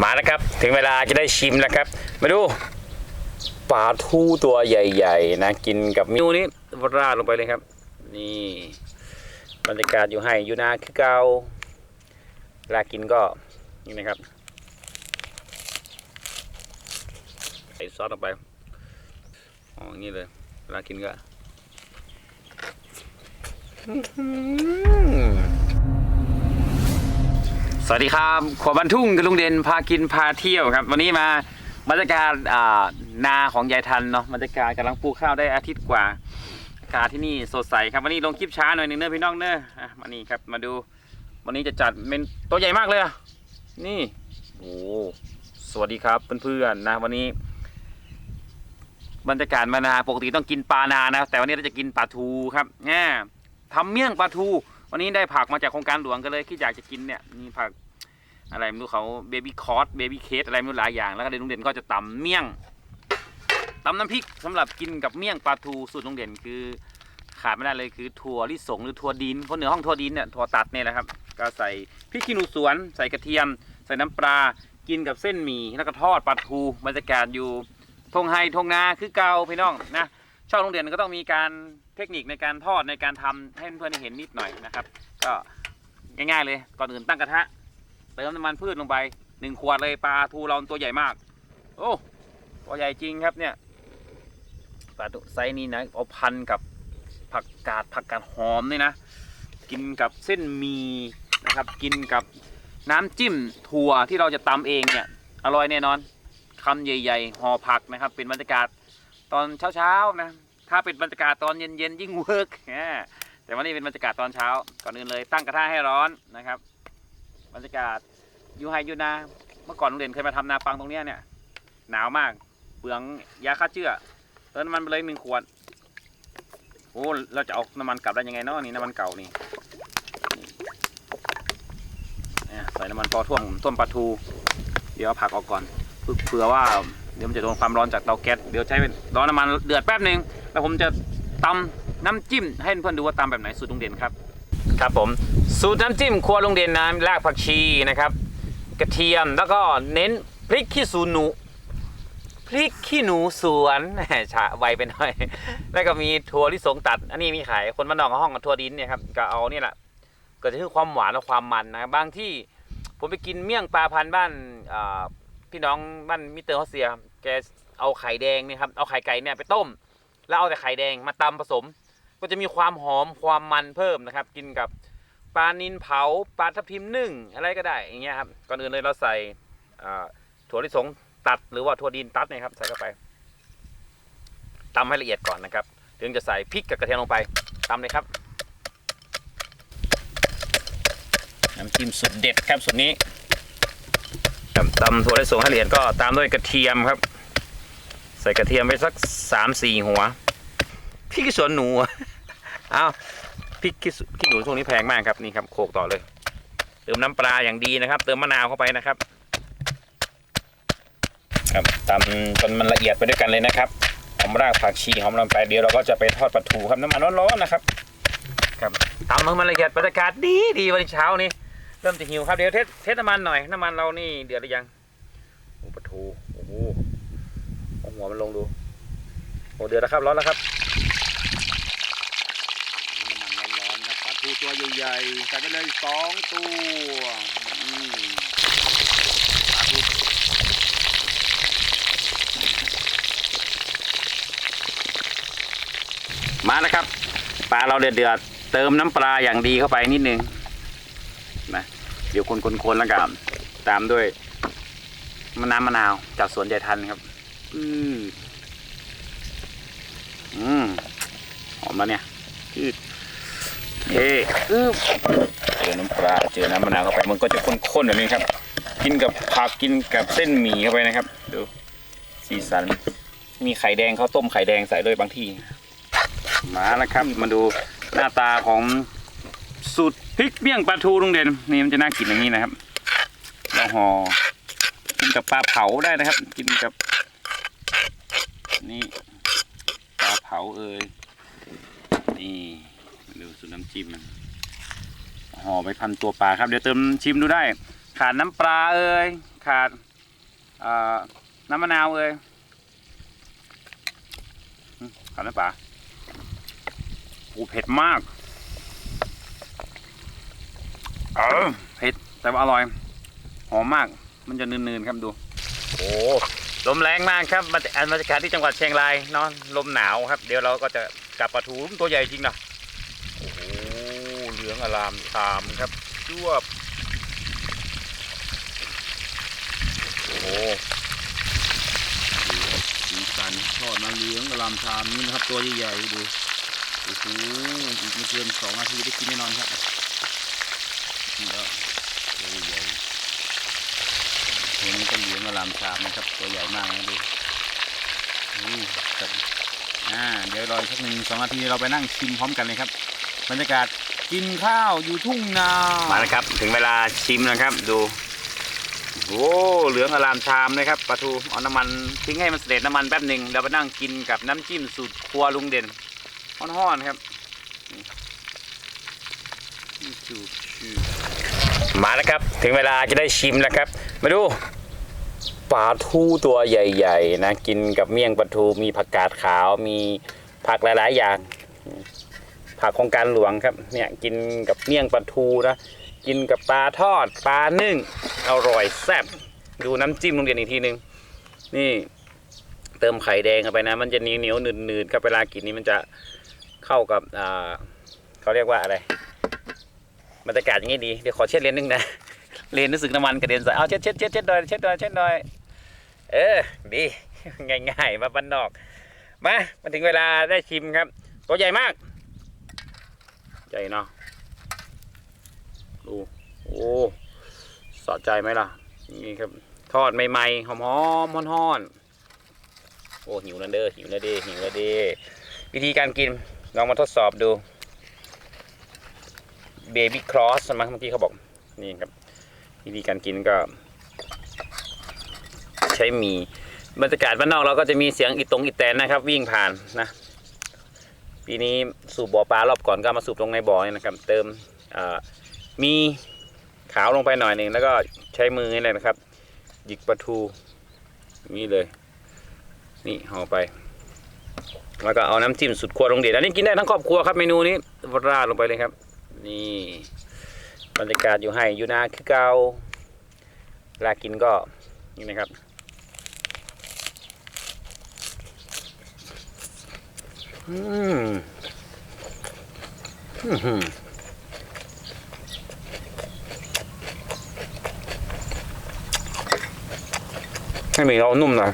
มาแล้วครับ ถึงเวลาจะได้ชิมแล้วครับ มาดูปลาทูตัวใหญ่ ๆ นะกินกับมิวนี้ราดลงไปเลยครับ นี่บรรยากาศอยู่ให้อยู่นาคือเกาเวลากินก็นี่นะครับใส่ซอสลงไปอ๋ออย่างนี้เลยเวลากินก็อื้อหือส วัสดีครับขวบันทุ่งกับลุงเด่นพากินพาเที่ยวครับ วันนี้มาบรรยากาศนาของยายทันเนาะบรรยากาศกำลังปลูกข้าวได้อาทิตย์กว่าอากาศที่นี่สดใสครับวันนี้ลงคลิปช้าหน่อยหนึงเนอะพี่น้องเนอะอะมานี่ครับมาดู วันนี้จะจัดเป็นตัวใหญ่มากเลยอะนี่โอ้สวัสดีครับเพื่อนๆนะวันนี้ บรรยากาศมานาปกติต้องกินปลานานะ แต่วันนี้เราจะกินปลาทูครับแง่ทำเมี่ยงปลาทู วันนี้ได้ผักมาจากโครงการหลวงก็เลยคิดอยากจะกินเนี่ยมีผัก อะไรไม่รู้เขาเบบี้คอร์สเบบี้เคสอะไรไม่รู้หลายอย่างแล้วก็เดนลุงเด่นก็จะตำเมี่ยงตำน้ำพริกสำหรับกินกับเมี่ยงปลาทูสูตรลุงเด่นคือ ขาดไม่ได้เลยคือถั่วลิสงหรือถั่วดินคนเหนือห้องถั่วดินเนี่ยถั่วตัดเนี่ยแหละครับ ก็ใส่พริกขี้หนูสวน ใส่กระเทียม ใส่น้ำปลากินกับเส้นหมี่แล้วก็ทอดปลาทูบรรยากาศอยู่ทงไฮทงนาคือเกาพี่น้องนะช่องโรงเรียนก็ต้องมีการเทคนิคในการทอดในการทำให้เพื่อนๆเห็นนิดหน่อยนะครับ ก็ง่ายๆเลยก่อนอื่นตั้งกระทะ เติมน้ำมันพืชลงไปหนึ่งขวดเลยปลาทูเราตัวใหญ่มาก โอ้ตัวใหญ่จริงครับเนี่ยปลาทูไซส์นี้นะเอาพันกับผักกาดผักกาดหอมนี่นะ กินกับเส้นมีนะครับ กินกับน้ำจิ้มถั่วที่เราจะตำเองเนี่ยอร่อยแน่นอนคำใหญ่ๆห่อผักนะครับ เป็นบรรยากาศตอนเช้าๆนะถ้าเป็นบรรยากาศตอนเย็นๆยิ่งเวิร์กแต่วันนี้เป็นบรรยากาศตอนเช้าก่อนอื่นเลยตั้งกระทะให้ร้อนนะครับ บรรยากาศอยู่ไฮยูนา เมื่อก่อนโรงเรียนเคยมาทำนาปังตรงเนี้ยเนี่ย หนาวมาก เปลืองยาฆ่าเชื้อเติมน้ำมันไปเลยหนึ่งขวด โอ้ เราจะเอาน้ำมันกลับได้ยังไงเนาะนี่น้ำมันเก่านี่เนี่ยใส่น้ำมันพอท่วมท่วมปลาทู เดี๋ยวผักออกก่อนเผื่อว่าเดี๋ยวมันจะโดนความร้อนจากเตาแก๊ส เดี๋ยวใช้เป็นร้อนน้ำมันเดือดแป๊บหนึ่งแล้วผมจะตำน้ำจิ้มให้เพื่อนๆดูว่าตำแบบไหนสูตรลุงเด่นครับ ครับผมสูตรน้ำจิ้มครัวลุงเด่นนะรากผักชีนะครับ กระเทียมแล้วก็เน้นพริกขี้สูหนูพริกขี้หนูสวนแหมชาไวไปหน่อย แล้วก็มีถั่วลิสงตัด อันนี้มีขายคนบ้านนอกห้องกับถั่วดินเนี่ยครับก็เอาเนี่แหละก็จะคือความหวานและความมันนะบางที่ผมไปกินเมี่ยงปลาพันธุ์บ้านพี่น้องบ้านมิเตอร์ฮอสเซียแกเอาไข่แดงเนี่ยครับเอาไข่ไก่เนี่ยไปต้ม แล้วเอาแต่ไข่แดงมาตำผสม ก็จะมีความหอมความมันเพิ่มนะครับ กินกับปลานินเผาปลาทับทิมนึ่งอะไรก็ได้อย่างเงี้ยครับก่อนอื่นเลยเราใส่ถั่วลิสงตัดหรือว่าถั่วดินตัดนี่ครับใส่เข้าไปตำให้ละเอียดก่อนนะครับ ถึงจะใส่พริกกับกระเทียมลงไปตำเลยครับน้ำจิ้มสุดเด็ดครับสุดนี้ครับตำถั่วลิสงให้ละเอียดก็ตามด้วยกระเทียมครับ ใส่กระเทียมไปสักสามสี่หัวพริกสวนหนู อ้าวพริกขี้หนูช่วงนี้แพงมากครับนี่ครับโขกต่อเลย เติมน้ำปลาอย่างดีนะครับ เติมมะนาวเข้าไปนะครับ ครับตำจนมันละเอียดไปด้วยกันเลยนะครับหอมรากผักชีหอมลงไปเดี๋ยวเราก็จะไปทอดปลาทูครับน้ำมันร้อนๆนะครับ ครับตำให้มันละเอียดบรรยากาศดีดีวันเช้านี้เริ่มจะหิวครับเดี๋ยวเทสเทสน้ำมันหน่อยน้ำมันเรานี่เดือดหรือยังโอ้ปลาทูโอ้โหหัวมันลงดูโอ้เดือดแล้วครับร้อนแล้วครับ น้ำมันร้อนๆครับปลาทู ตัวใหญ่ๆใส่ไปเลยสองตัวมปลาทูมาแล้วครับ ปลาเราเดือดเดือดๆเติมน้ำปลาอย่างดีเข้าไปนิดนึงนะเดี๋ยวคนๆๆแล้วกันตามด้วยมะนาวมะนาวจากสวนใจทันครับ อือมหอมแล้วเนี่ยอืด เอ๊ะอึ๊บเจอน้ำปลาเจอน้ำมะนาวเข้าไปมันก็จะข้นๆแบบนี้ครับ กินกับผักกินกับเส้นหมี่เข้าไปนะครับดูสีสันมีไข่แดงข้าวต้มไข่แดงใส่ด้วยบางที่มาแล้วครับมาดูหน้าตาของสูตรพริกเมี่ยงปลาทูลุงเด่นนี่มันจะน่ากินอย่างนี้นะครับแล้วห่อกินกับปลาเผาได้นะครับ กินกับ นี่ปลาเผาเอ่ย สูตรน้ำจิ้มมันห่อไปพันตัวปลาครับเดี๋ยวเติมชิมดูได้ ขาดน้ำปลาเอ่ยขาดน้ำมะนาวเอ่ยขาดน้ำปลาโอ้เผ็ดมากเออเผ็ดแต่ว่าอร่อย หอมมากมันจะนืนๆครับดู โอ้ลมแรงมากครับบรรยบรรยากาศที่จังหวัดเชียงรายเนอนลมหนาวครับ เดี๋ยวเราก็จะกลับปลาทูตัวใหญ่จริงเหลื องอลามตามครับจวบโอ้โหสีสันทอดมาเหลืองอลามตามนี่นะครับ ตัวใหญ่ๆดูโอ้โหอีกไม่เกินสองนาทีได้กินแน่นอนครับนี่ก็ตัวใหญ่ตัวนี้ก็เหลืองอลามชามนะครับ ตัวใหญ่มากนะดูนี่ครับอ่าเดี๋ยวรออีกสักหนึ่งสองนาทีเราไปนั่งชิมพร้อมกันเลยครับบรรยากาศ กินข้าวอยู่ทุ่งนา มาแล้วครับ ถึงเวลาชิมนะครับ ดูโอ้เหลืองอลามชามนะครับปลาทูเอาน้ำมันทิ้งให้มันเสด็จน้ำมันแป๊บหนึ่งเราไปนั่งกินกับน้ำจิ้มสูตรครัวลุงเด่นฮ้อนๆครับมาแล้วครับ ถึงเวลาจะได้ชิมแล้วครับ มาดูปลาทูตัวใหญ่ ๆ นะ กินกับเมี่ยงปลาทูมีผักกาดขาวมีผักหลายๆอย่าง ผักโครงการหลวงครับเนี่ยกินกับเมี่ยงปลาทูนะกินกับปลาทอดปลานึ่งอร่อยแซ่บดูน้ำจิ้มโรงเรียนอีกทีหนึ่งนี่เติมไข่แดงเข้าไปนะ มันจะเหนียวเหนียวๆหนืดๆครับเวลากินนี่มันจะเข้ากับอ่าเขาเรียกว่าอะไรบรรยากาศอย่างนี้ดีเดี๋ยวขอเช็ดเลนนึงนะเลนรู้สึกน้ำมันกระเด็นใส่เอาเช็ดเช็ดเช็ดเช็ดหน่อยเช็ดหน่อยเช็ดหน่อยเออดีง่ายๆมาบ้านนอก มามาถึงเวลาได้ชิมครับ ตัวใหญ่มาก ใหญ่เนาะดู โอ้สอดใจไหมล่ะ นี่ครับ ทอดใหม่ๆหอมๆฮ้อนๆโอ้หิวแล้วเด้อหิวแล้วเด้หิวแล้วเด้วิธีการกินลองมาทดสอบดูเบบี้ครอสมั้งเมื่อกี้เขาบอกนี่ครับ วิธีการกินก็ ใช้มีบรรยากาศบ้านนอกเราก็จะมีเสียงอีตรงอีแตนนะครับ วิ่งผ่านนะ ปีนี้สูบบ่อปลารอบก่อนก็มาสูบตรงในบ่อนี่นะครับ เติมมีขาวลงไปหน่อยหนึ่งแล้วก็ใช้มือนี่แหละนะครับ หยิกปลาทูนี่เลย นี่ห่อไป แล้วก็เอาน้ำจิ้มสุดครัวลงเด็ดอันนี้กินได้ทั้งครอบครัวครับเมนูนี้ราดลงไปเลยครับ นี่บรรยากาศอยู่ให้อยู่นาคือเกาลากินก็นี่นะครับ อืมอื้อหือให้หมีเรานุ่มหน่อย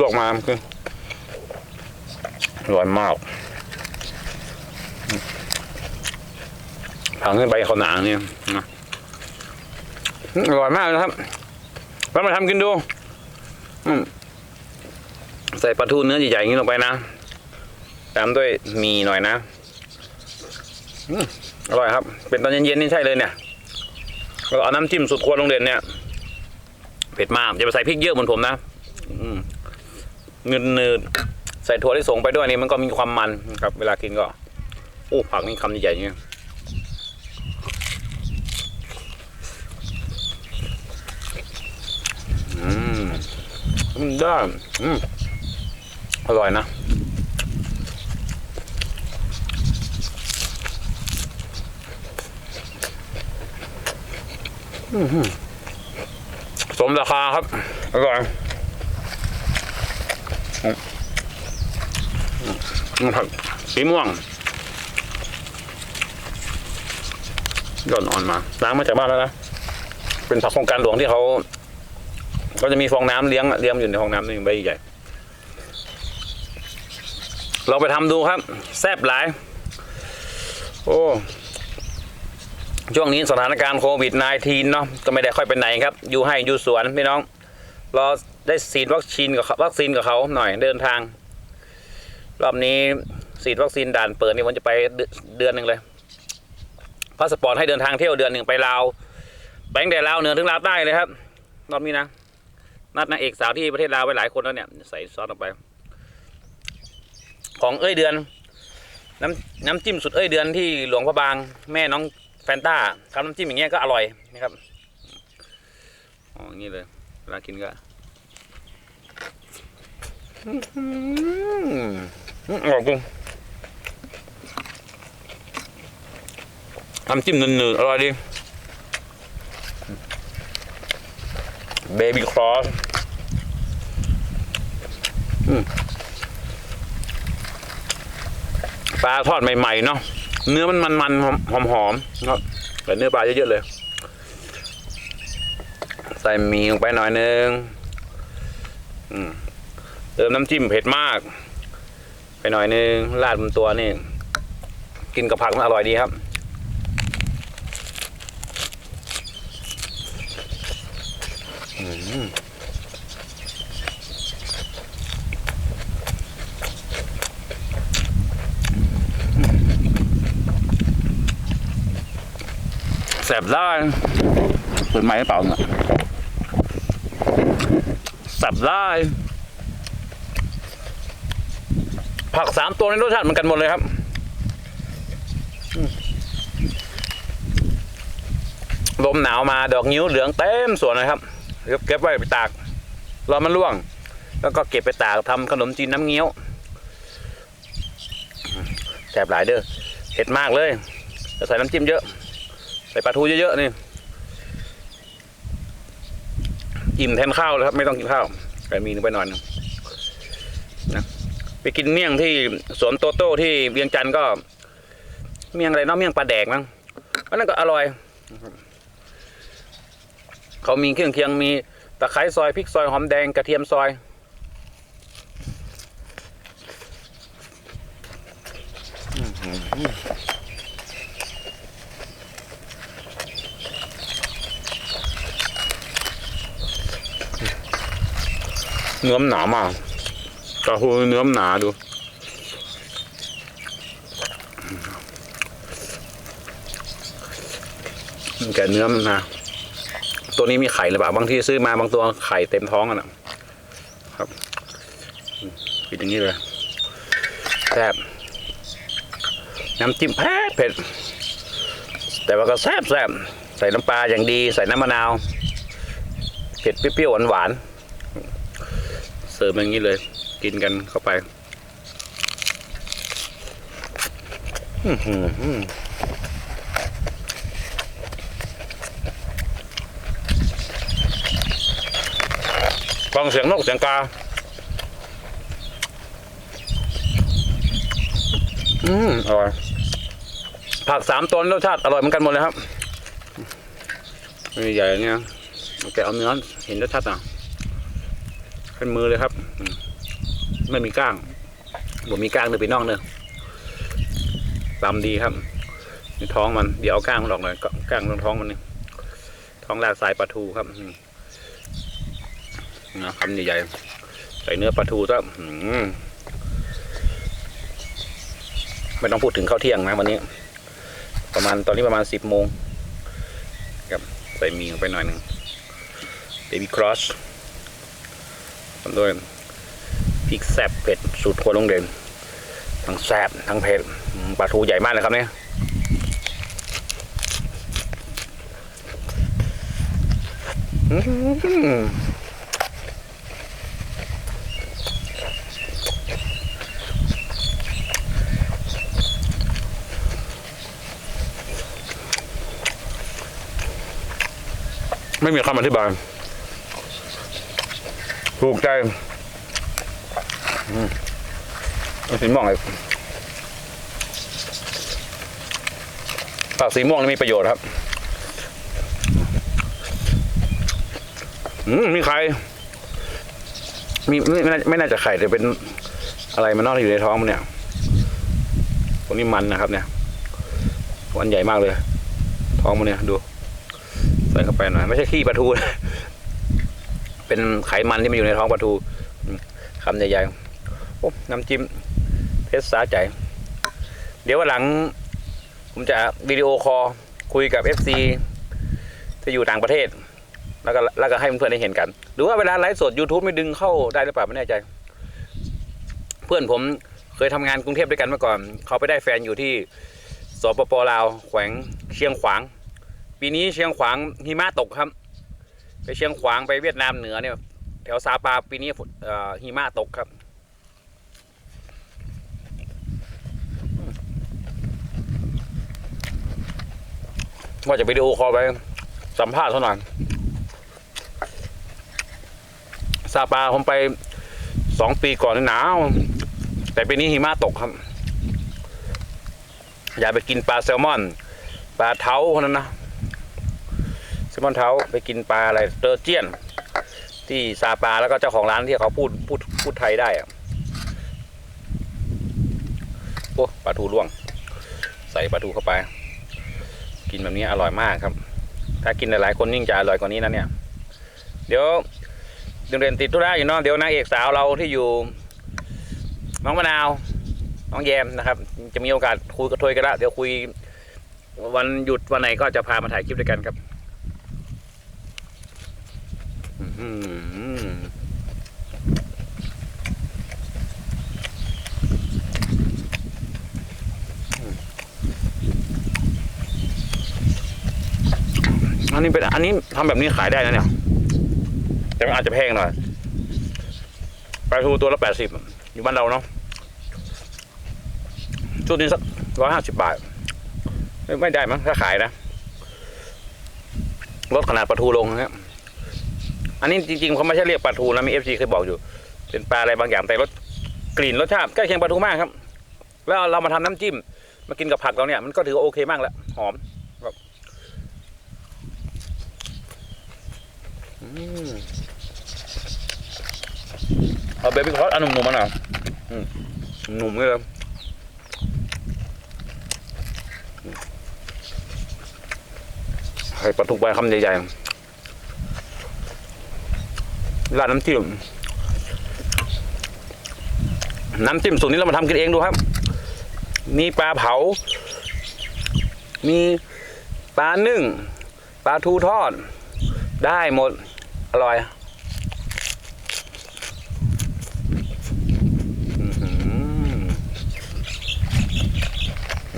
ลวกมาคืออร่อยมากผังขึ้นไปเขาหนาเนี่ยนะอร่อยมากนะครับลองมาทำกินดู ใส่ปลาทูเนื้อใหญ่ๆอย่างนี้ลงไปนะ ตามด้วยหมีหน่อยนะอืมอร่อยครับ เป็นตอนเย็นๆนี่ใช่เลยเนี่ยแล้วเอาน้ำจิ้มสุดครัวโรงเรียนเนี่ยเผ็ดมากอย่าไปใส่พริกเยอะเหมือนผมนะอืมเนืดๆใส่ถั่วลิสงไปด้วยนี่มันก็มีความมันครับ เวลากินก็โอ้ผักนี่คำใหญ่ๆอย่างเงี้ยอืมอืมได้อืมอร่อยนะ อื้อหือ สมราคาครับ อร่อยอืมอืมผักสีม่วงยอดอ่อนมาล้างมาจากบ้านแล้วนะ เป็นผักโครงการหลวงที่เขาก็จะมีฟองน้ำเลี้ยงเลี้ยงอยู่ในฟองน้ำหนึ่งใบใหญ่เราไปทำดูครับ แซ่บหลาย โอ้ ช่วงนี้สถานการณ์โควิด -19 เนาะก็ไม่ได้ค่อยไปไหนครับ อยู่ให้อยู่สวนพี่น้อง รอได้ฉีดวัคซีนกับเขาวัคซีนกับเขาหน่อยเดินทาง รอบนี้ฉีดวัคซีนด่านเปิดนี่วันจะไปเดือนหนึ่งเลยพาสปอร์ตให้เดินทางเที่ยวเดือนหนึ่งไปลาวไปตั้งแต่ลาวเหนือถึงลาวใต้เลยครับรอบนี้นะนัดนางเอกสาวที่ประเทศลาวไปหลายคนแล้วเนี่ยใส่ซอสลงไป ของเอ้ยเดือน น้ำน้ำจิ้มสุดเอ้ยเดือนที่หลวงพระบาง แม่น้อง แฟนต้าทำน้ำจิ้มอย่างเงี้ยก็อร่อยนะครับอย่างนี้เลยเวลากินก็อืมอืมอร่อยจริงน้ำจิ้มหนืดๆอร่อยดีเบบี้ครอสปลาทอดใหม่ ๆ เนาะ เนื้อมันมันๆหอมๆเนาะแต่เนื้อปลาเยอะๆเลย ใส่หมีลงไปหน่อยนึงเติมน้ำจิ้มเผ็ดมาก ไปหน่อยนึงราดบนตัวนี่ กินกับผักมันอร่อยดีครับอืม แสบได้เปิดไม้หรือเปล่าเนี่ยแสบได้ ผักสามตัวในรสชาติเหมือนกันหมดเลยครับลมหนาวมาดอกนิ้วเหลืองเต็มสวนเลยครับเก็บไว้ไปตากรอมันร่วง แล้วก็เก็บไปตากทำขนมจีนน้ำเงี้ยวแสบหลายเด้อเผ็ดมากเลยจะใส่น้ำจิ้มเยอะ ส่ปลาทูเยอะๆนี่ อิ่มแทนข้าวเลยครับ ไม่ต้องกินข้าวไก่มีนึงไปหน่อยนึงนะไปกินเมี่ยงที่สวนโตโต้ที่เวียงจันทร์ก็ เมี่ยงอะไรเนาะเมี่ยงปลาแดกมั้งอันนั้นก็อร่อย เขามีเครื่องเคียงมีตะไคร้ซอยพริกซอยหอมแดงกระเทียมซอย เนื้อมหนามากกระหูเนื้อมหนาดูแกเนื้อมันนะตัวนี้มีไข่หรือเปล่าบางที่ซื้อมาบางตัวไข่เต็มท้องกันนะครับปิดอย่างนี้เลยแซ่บน้ำจิ้มแพ้เผ็ด แต่ว่าก็แซ่บแซ่บใส่น้ำปลาอย่างดี ใส่น้ำมะนาว เผ็ดเปรี้ยวๆหวานๆ เสิร์ฟอย่างนี้เลย กินกันเข้าไปฟังเสียงนกเสียงกา อืมอร่อย ผักสามตนรสชาติอร่อยเหมือนกันหมดเลยครับนี่ใหญ่เงี้ยเอาแกเอาเนื้อเห็นรสชาติอะ เป็นมือเลยครับ ไม่มีก้างผมมีก้างเนื้อไปน่องเนื้อตำดีครับนี่ท้องมันเดี๋ยวเอาก้างมันออกหน่อยก็ก้างตรงท้องมันนี่ท้องลาดสายปลาทูครับนะคำใหญ่ๆใส่เนื้อปลาทูซะไม่ต้องพูดถึงข้าวเที่ยงนะวันนี้ ประมาณตอนนี้ประมาณสิบโมงครับใส่มีลงไปหน่อยหนึ่งเบบี้ครอส ทำด้วยพริกแซ่บเผ็ดสูตรครัวโรงเรียนทั้งแซ่บทั้งเผ็ดปลาทูใหญ่มากเลยครับเนี่ยไม่มีคำอธิบาย ถูกใจอืมเอาสีม่วงเลยผักสีม่วงนี่มีประโยชน์ครับ อืมมีไข่มีไม่ไม่ไม่น่าจะไข่แต่เป็นอะไรมันนอกอยู่ในท้องมันเนี่ยตรงนี้มันนะครับ เนี่ยมันใหญ่มากเลย ท้องมันเนี่ยดู ใส่เข้าไปหน่อย ไม่ใช่ขี้ปลาทูนะ เป็นไขมันที่มันอยู่ในท้องปลาทูคำใหญ่ๆโอ้น้ำจิ้มเพชรสาใจ เดี๋ยววันหลัง ผมจะวิดีโอคอลคุยกับ FC ที่อยู่ต่างประเทศ แล้วก็แล้วก็ให้เพื่อนๆได้เห็นกัน หรือว่าเวลาไลฟ์สด YouTube ไม่ดึงเข้าได้หรือเปล่าไม่แน่ใจ เพื่อนผมเคยทำงานกรุงเทพด้วยกันมื่อก่อน เขาไปได้แฟนอยู่ที่สปปลาวแขวงเชียงขวาง ปีนี้เชียงขวางหิมะตกครับ ไปเชียงขวางไปเวียดนามเหนือเนี่ยแถวซาปาปีนี้หิมะตกครับ ว่าจะวิดีโอคอไป สัมภาษณ์เขาน่อยซาปาผมไปสองปีก่อนนี่หนาว แต่ปีนี้หิมะตกครับ อยากไปกินปลาแซลมอน ปลาเท้าคนนั้นนะ ซลมอนเท้าไปกินปลาอะไรเตอร์เจียน ที่ซาปาแล้วก็เจ้าของร้านที่เขาพูดพูดพูดไทยได้อะโอ้ปลาทูร่วง ใส่ปลาทูเข้าไป กินแบบนี้อร่อยมากครับ ถ้ากินหลายๆคนยิ่งจะอร่อยกว่านี้นะเนี่ย เดี๋ยวเดี๋ยวเรียนติดธุระอยู่เนาะเดี๋ยวนางเอกสาวเราที่อยู่น้องมะนาว น้องแยมนะครับ จะมีโอกาสคุยกับทวยกันละเดี๋ยวคุยวันหยุดวันไหนก็จะพามาถ่ายคลิปด้วยกันครับ อันนี้เป็นอันนี้ทำแบบนี้ขายได้นะเนี่ย แต่มันอาจจะแพงหน่อยปลาทูตัวละแปดสิบอยู่บ้านเราเนาะชุดนี้สักร้อยห้าสิบบาท ไม่ไม่ได้มั้งถ้าขายนะลดขนาดปลาทูลงนะครับ อันนี้จริงๆเขาไม่ใช่เรียกปลาทูนะมีเอฟซีเคยบอกอยู่ เป็นปลาอะไรบางอย่างแต่รสกลิ่นรสชาติใกล้เคียงปลาทูมากครับ แล้วเรามาทำน้ำจิ้ม มากินกับผักเราเนี่ยมันก็ถือว่าโอเคมากแล้วหอมครับอืมเอาเบบี้คอสอันหนุ่มๆมาหน่อยหนุ่มเลยครับใส่ปลาทูไปคำใหญ่ๆ ราดน้ำจิ้มน้ำจิ้มสูตรนี้เรามาทำกันเองดูครับ มีปลาเผา มีปลานึ่ง ปลาทูทอด ได้หมด อร่อยอื้อหือ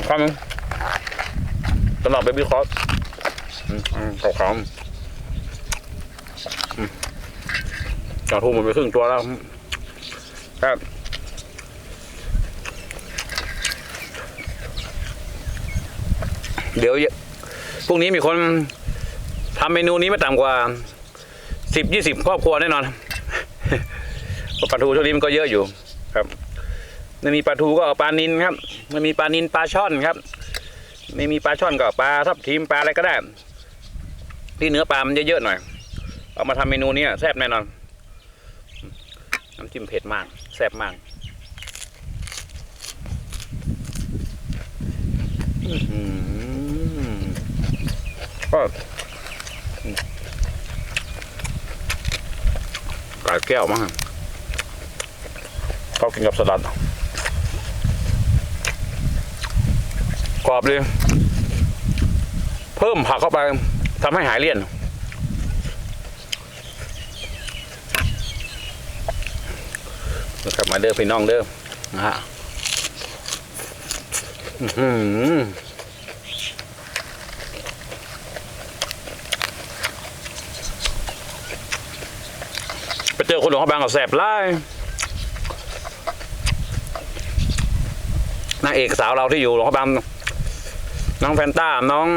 ครับสำหรับเบบี้คอสอืมอืมขาวขาวอืม จาทูหมดไปครึ่งตัวแล้วครับเดี๋ยวพรุ่งนี้มีคนทำเมนูนี้ไม่ต่ำกว่าสิบยี่สิบครอบครัวแน่นอนเพราะปลาทูช่วงนี้มันก็เยอะอยู่ครับไม่มีปลาทูก็ปลานินครับไม่มีปลานินปลาช่อนครับ ไม่มีปลาช่อนก็ปลาทับทิมปลาอะไรก็ได้ ที่เนื้อปลามันเยอะๆหน่อย เอามาทำเมนูนี้แซ่บแน่นอน น้ำจิ้มเผ็ดมากแซ่บมากก็ไก่แก้วมากเขากินกับสลัดกรอบเลยเพิ่มผักเข้าไปทำให้หายเลี่ยน นะครับมาเด้อพี่น้องเด้อนะฮะอือไปเจอคนหลวงพระบางกับแสบไล่นางเอกสาวเราที่อยู่หลวงพระบางน้องแฟนต้าน้อง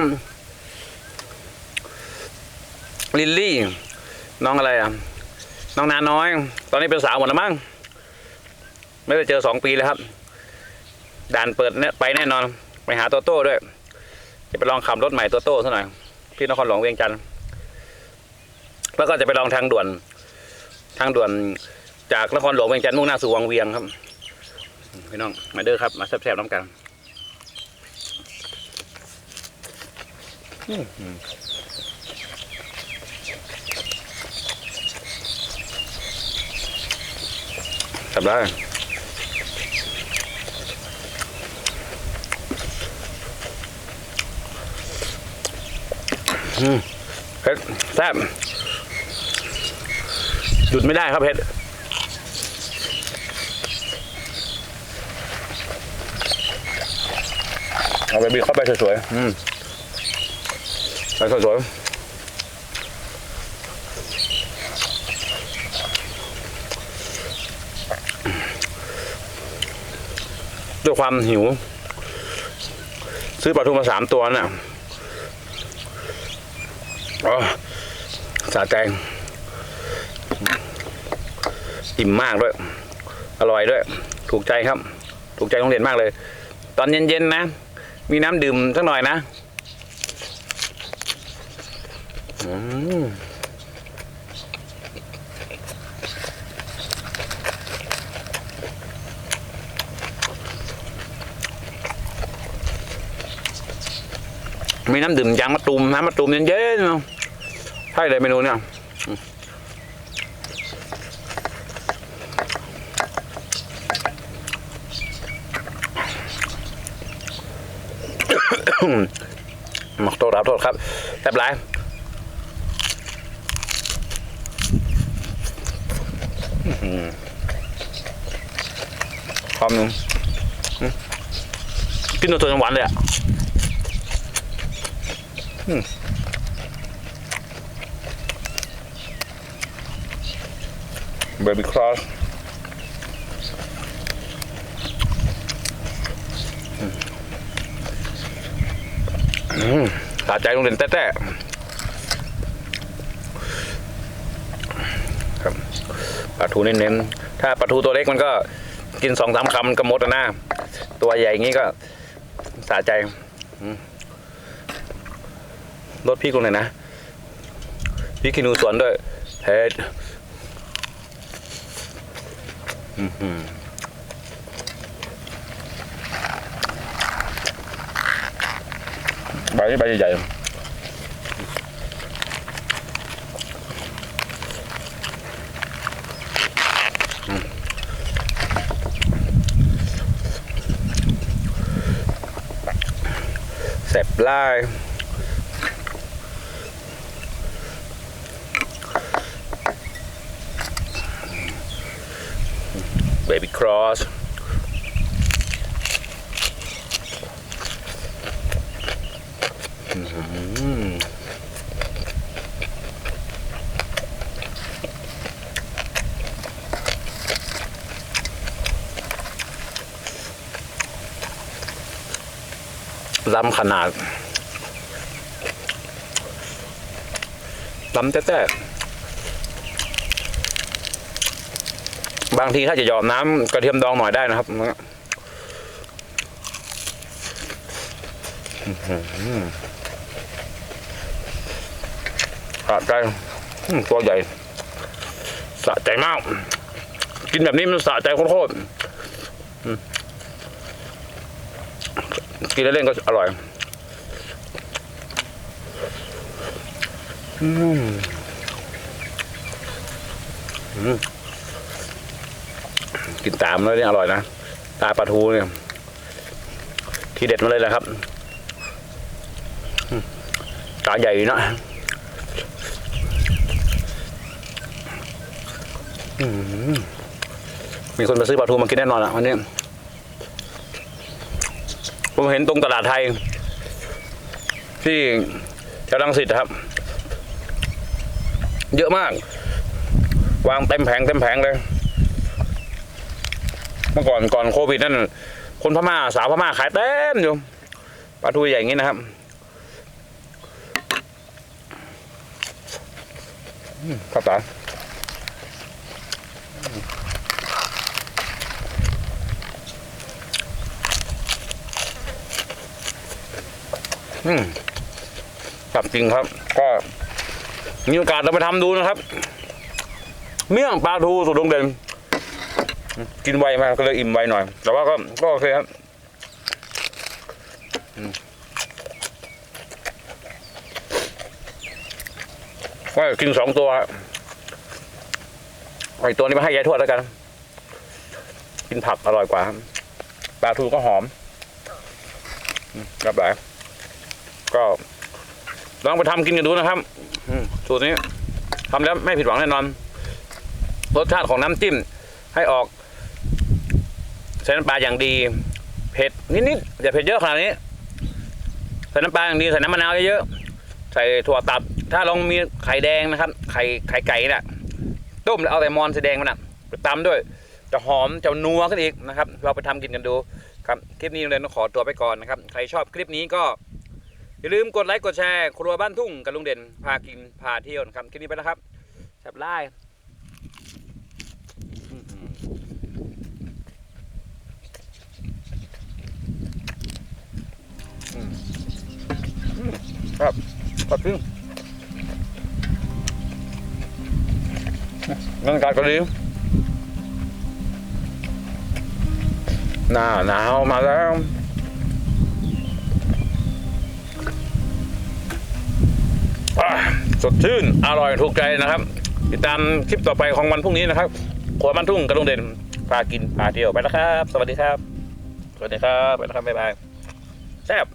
ลิลลี่ น้องอะไรอะ น้องนาน้อย ตอนนี้เป็นสาวหมดแล้วมั้ง ไม่ได้เจอสองปีแล้วครับ ด่านเปิดเนี่ยไปแน่นอน ไปหาโตโต้ด้วย จะไปลองขับรถใหม่โตโต้ซะหน่อยที่นครหลวงเวียงจันทร์แล้วก็จะไปลองทางด่วน ทางด่วนจากนครหลวงเวียงจันทร์มุ่งหน้าสู่วังเวียงครับพี่น้องมาเด้อครับมาแซ่บๆน้ำกันทำได้ เผ็ดแซ่บหยุดไม่ได้ครับเผ็ดเอาไปบีบเข้าไปสวยๆอืมไปสวยๆด้วยความหิว ซื้อปลาทูมาสามตัวนะ่ะ อ๋อสะใจอิ่มมากด้วย อร่อยด้วย ถูกใจครับ ถูกใจโรงเรียนมากเลย ตอนเย็นๆนะ มีน้ำดื่มสักหน่อยนะอืมมีน้ำดื่มยางมะตูมน้ำมะตูมเย็นๆเนาะ ช่เลยเมนูเนี่ยหมักโทษครับโทษครับแซ่บหลายอื้อหือความนึ่งกินตัวตัวหวานเลยอะ เบบี้ครอสสาใจโรงเรียนแต้ๆครับปลาทูเน้นๆถ้าปลาทูตัวเล็กมันก็กินสองสามคำมันก็หมดนะตัวใหญ่อย่างนี้ก็สาใจรสพริกลงหน่อยนะพริกขี้หนูสวนด้วยเผ็ด อื้อหือใบนี้ใบใหญ่ๆ แซ่บหลายเบบี้ครอส ล้ำขนาดล้ำแต้ๆบางทีถ้าจะหยอดน้ำกระเทียมดองหน่อยได้นะครับสะใจตัวใหญ่ สะใจมาก กินแบบนี้มันสะใจโคตรๆอืม กินเล่นๆก็อร่อยกินตามแล้วเนี่ยอร่อยนะตาปลาทูเนี่ย ทีเด็ดมาเลยแหละครับอืมตาใหญ่เนอะอืมมีคนมาซื้อปลาทูมากินแน่นอนอะวันนี้ ผมเห็นตรงตลาดไทย ที่แถวรังสิตครับ เยอะมาก วางเต็มแผงเต็มแผงเลย เมื่อก่อนก่อนโควิดนั่นคนพม่าสาวพม่าขายเต็มอยู่ปลาทูใหญ่อย่างนี้นะครับอืมครับต อืมครับจริงครับ ก็มีโอกาสเราไปทำดูนะครับ เมี่ยงปลาทูสุดดงเด่นกินไวมากก็เลยอิ่มไวหน่อย แต่ว่าก็ก็โอเคครับว่ากินสองตัวอีกตัวนี้มาให้ยายทวดแล้วกัน กินผักอร่อยกว่าปลาทูก็หอมอืมรับหลาย ก็ลองไปทำกินกันดูนะครับสูตรนี้ทำแล้วไม่ผิดหวังแน่นอน รสชาติของน้ำจิ้ม ให้ออกใส่น้ำปลาอย่างดี เผ็ดนิดๆอย่าเผ็ดเยอะขนาดนี้ ใส่น้ำปลาอย่างดีใส่น้ำมะนาวเยอะๆใส่ถั่วตัด ถ้าลองมีไข่แดงนะครับ ไข่ไข่ไก่น่ะต้มแล้วเอาแต่มอนสีแดงมันน่ะไปตำด้วย จะหอมจะนัวขึ้นอีกนะครับ เราไปทำกินกันดูครับ คลิปนี้เลยต้องขอตัวไปก่อนนะครับ ใครชอบคลิปนี้ก็ อย่าลืมกดไลค์กดแชร์ ครัวบ้านทุ่งกับลุงเด่น พากินพาเที่ยวนะครับคลิปนี้ไปแล้วครับแซ่บไล่ครับขอบคุณบรรยากาศก็ดีหน้าหนาวมาแล้ว สดชื่น อร่อยถูกใจนะครับ ติดตามคลิปต่อไปของวันพรุ่งนี้นะครับขวบ้านทุ่งกระดงเด่นพากินพาเที่ยวไปแล้วครับ สวัสดีครับ สวัสดีครับ ไปแล้วครับ บ๊ายบาย แซ่บ